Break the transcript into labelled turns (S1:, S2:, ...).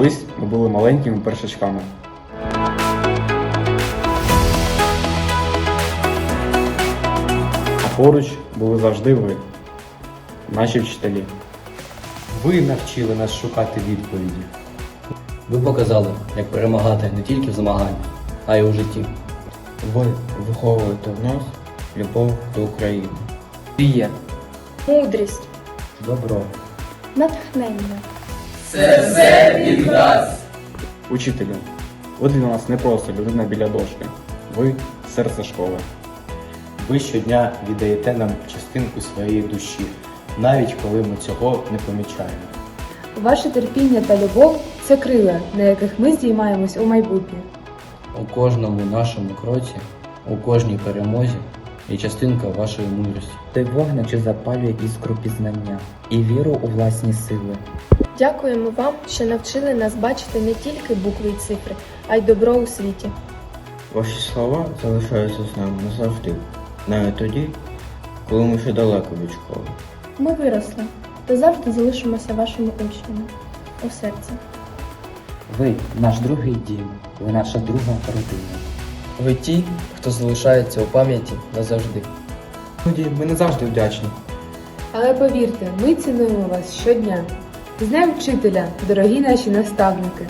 S1: Колись ми були маленькими першачками. А поруч були завжди ви, наші вчителі.
S2: Ви навчили нас шукати відповіді.
S3: Ви показали, як перемагати не тільки в змаганнях, а й у житті.
S4: Ви виховуєте в нас любов до України.
S2: Віє,
S5: мудрість,
S2: добро.
S5: натхнення.
S1: Учителю, ви для нас не просто людина біля дошки. Ви серце школи.
S2: Ви щодня віддаєте нам частинку своєї душі, навіть коли ми цього не помічаємо.
S6: Ваше терпіння та любов це крила, на яких ми здіймаємось у майбутнє.
S3: У кожному нашому кроці, у кожній перемозі є частинка вашої мудрості.
S4: Той вогнище запалює іскру пізнання і віру у власні сили.
S5: Дякуємо вам, що навчили нас бачити не тільки букви і цифри, а й добро у світі.
S4: Ваші слова залишаються з нами назавжди, навіть тоді, коли ми ще далеко від школи.
S5: Ми виросли та завжди залишимося вашими учнями у серці.
S4: Ви наш другий дім, ви наша друга родина.
S7: Ви ті, хто залишається у пам'яті назавжди.
S2: Тоді ми не завжди вдячні.
S6: Але повірте, ми цінуємо вас щодня. З Днем вчителя, дорогі наші наставники!